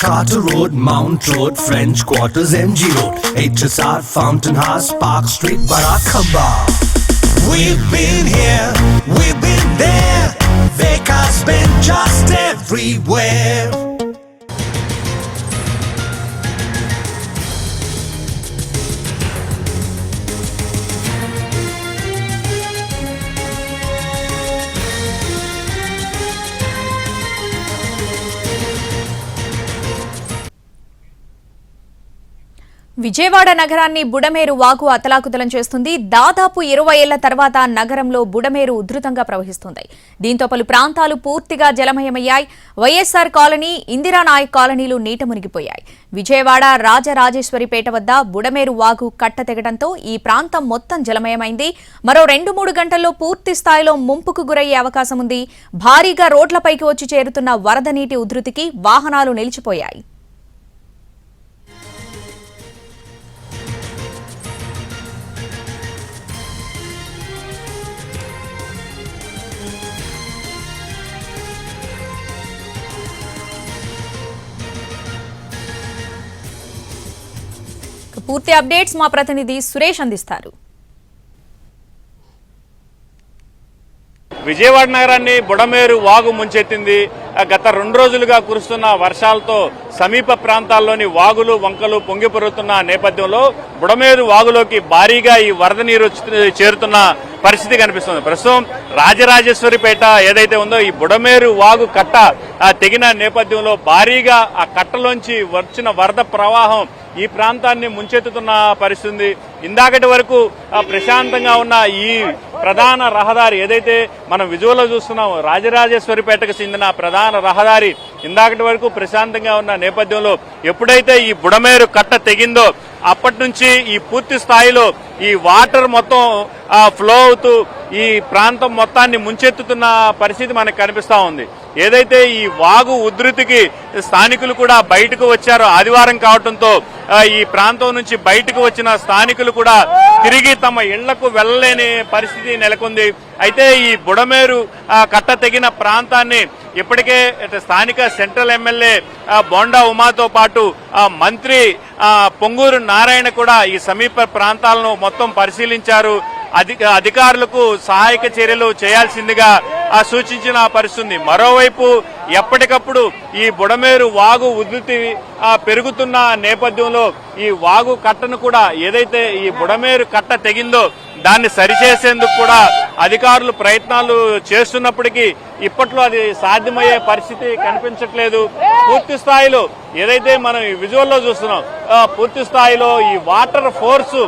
Charter Road, Mount Road, French Quarters, MG Road, HSR, Fountain House, Park Street, Barakaba. We've been here, we've been there. Vekas been just everywhere. Vijayawada నగరాన్ని బుడమేరు వాగు అతలాకుతలం చేస్తుంది. దాదాపు ఇరవై ఏళ్ళ తర్వాత నగరంలో బుడమేరు ఉధృతంగా ప్రవహిస్తుంది. దీంతో పలు ప్రాంతాలు పూర్తిగా జలమయమయ్యాయి. వైఎస్ఆర్ కాలనీ ఇందిరానాయక్ కాలనీలు నీట మునిగిపోయాయి. విజయవాడ రాజరాజేశ్వరిపేట వద్ద బుడమేరు వాగు కట్ట తెగడంతో ఈ ప్రాంతం మొత్తం జలమయమైంది. మరో రెండు మూడు గంటల్లో పూర్తి స్థాయిలో ముంపుకు గురయ్యే అవకాశం ఉంది భారీగా రోడ్లపైకి వచ్చి చేరుతున్న వరద నీటి ఉధృతికి వాహనాలు నిలిచిపోయాయి. పూర్తి అప్డేట్స్ మా ప్రతినిధి సురేష్ అందిస్తారు. విజయవాడ నగరాన్ని బుడమేరు వాగు ముంచెత్తింది. గత రెండు రోజులుగా కురుస్తున్న వర్షాలతో సమీప ప్రాంతాల్లోని వాగులు వంకలు పొంగిపొరుతున్న నేపథ్యంలో బుడమేరు వాగులోకి భారీగా ఈ వరద నీరు చేరుతున్న పరిస్థితి కనిపిస్తుంది. ప్రస్తుతం రాజరాజేశ్వరిపేట ఏదైతే ఉందో ఈ బుడమేరు వాగు కట్ట ఆ తెగిన నేపథ్యంలో భారీగా ఆ కట్టలోంచి వచ్చిన వరద ప్రవాహం ఈ ప్రాంతాన్ని ముంచెత్తుతున్న పరిస్థితి ఇందాకటి వరకు ప్రశాంతంగా ఉన్న ఈ ప్రధాన రహదారి ఏదైతే మనం విజువల్లో చూస్తున్నాం రాజరాజేశ్వరిపేటకు చెందిన ప్రధాన రహదారి ఇందాకటి వరకు ప్రశాంతంగా ఉన్న నేపథ్యంలో ఎప్పుడైతే ఈ బుడమేరు కట్ట తెగిందో అప్పటి నుంచి ఈ పూర్తి స్థాయిలో ఈ వాటర్ మొత్తం ఫ్లో అవుతూ ఈ ప్రాంతం మొత్తాన్ని ముంచెత్తుతున్న పరిస్థితి మనకు కనిపిస్తూ ఉంది. ఏదైతే ఈ వాగు ఉధృతికి స్థానికులు కూడా బయటకు వచ్చారో ఆదివారం కావడంతో ఈ ప్రాంతం నుంచి బయటకు వచ్చిన స్థానికులు కూడా తిరిగి తమ ఇళ్ళకు వెళ్ళలేని పరిస్థితి నెలకొంది. అయితే ఈ బుడమేరు కట్ట తెగిన ప్రాంతాన్ని ఇప్పటికే స్థానిక సెంట్రల్ ఎమ్మెల్యే బోండా ఉమాతో పాటు మంత్రి పొంగూరు నారాయణ కూడా ఈ సమీప ప్రాంతాలను మొత్తం పరిశీలించారు. అధిక అధికారులకు సహాయక చర్యలు చేయాల్సిందిగా ఆ, సూచించిన పరిస్థితి మరోవైపు ఎప్పటికప్పుడు ఈ బుడమేరు వాగు ఉధృతి పెరుగుతున్న నేపథ్యంలో ఈ వాగు కట్టను కూడా ఏదైతే ఈ బుడమేరు కట్ట తెగిందో దాన్ని సరిచేసేందుకు కూడా అధికారులు ప్రయత్నాలు చేస్తున్నప్పటికీ ఇప్పట్లో అది సాధ్యమయ్యే పరిస్థితి కనిపించట్లేదు. పూర్తి స్థాయిలో ఏదైతే మనం ఈ విజువల్లో చూస్తున్నాం పూర్తి స్థాయిలో ఈ వాటర్ ఫోర్స్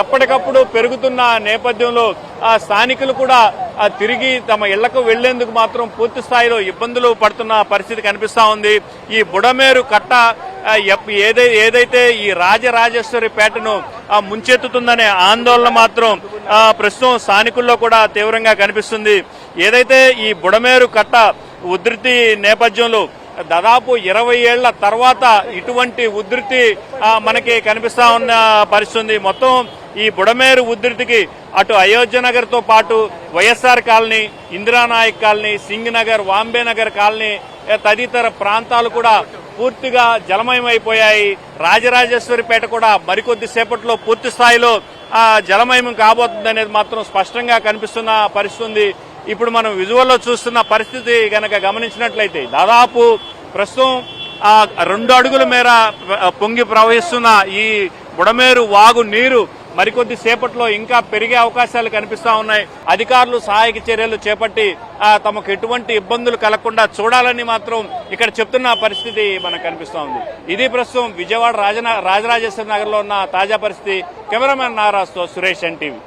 ఎప్పటికప్పుడు పెరుగుతున్న నేపథ్యంలో ఆ స్థానికులు కూడా తిరిగి తమ ఇళ్ళకు వెళ్ళేందుకు మాత్రం పూర్తి స్థాయిలో ఇబ్బందులు పడుతున్న పరిస్థితి కనిపిస్తా ఉంది. ఈ బుడమేరు కట్ట ఎప్- ఏదై ఏదైతే ఈ రాజరాజేశ్వరి పేటను ముంచెత్తుతుందనే ఆందోళన మాత్రం ప్రస్తుతం స్థానికుల్లో కూడా తీవ్రంగా కనిపిస్తుంది. ఏదైతే ఈ బుడమేరు కట్ట ఉధృతి నేపథ్యంలో దాదాపు ఇరవై ఏళ్ళ తర్వాత ఇటువంటి ఉధృతి మనకి కనిపిస్తా ఉన్న పరిస్థితి మొత్తం ఈ బుడమేరు ఉధృతికి అటు అయోధ్య నగర్తో పాటు YSR colony Indiranayak colony Singh Nagar Vambay Nagar colony తదితర ప్రాంతాలు కూడా పూర్తిగా జలమయమైపోయాయి రాజరాజేశ్వరిపేట కూడా మరికొద్ది సేపట్లో పూర్తి స్థాయిలో జలమయం కాబోతుంది అనేది మాత్రం స్పష్టంగా కనిపిస్తున్న పరిస్థితి ఉంది. ఇప్పుడు మనం విజువల్లో చూస్తున్న పరిస్థితి గనక గమనించినట్లయితే దాదాపు ప్రస్తుతం ఆ రెండు అడుగుల మేర పొంగి ప్రవహిస్తున్న ఈ బుడమేరు వాగు నీరు మరికొద్ది సేపట్లో ఇంకా పెరిగే అవకాశాలు కనిపిస్తా ఉన్నాయి. అధికారులు సహాయక చర్యలు చేపట్టి తమకు ఎటువంటి ఇబ్బందులు కలగకుండా చూడాలని మాత్రం ఇక్కడ చెప్తున్న పరిస్థితి మనకు కనిపిస్తూ ఉంది. ఇది ప్రస్తుతం విజయవాడ రాజన రాజరాజేశ్వర నగర్లో ఉన్న తాజా పరిస్థితి. Cameraman నారాజ్తో Suresh NTV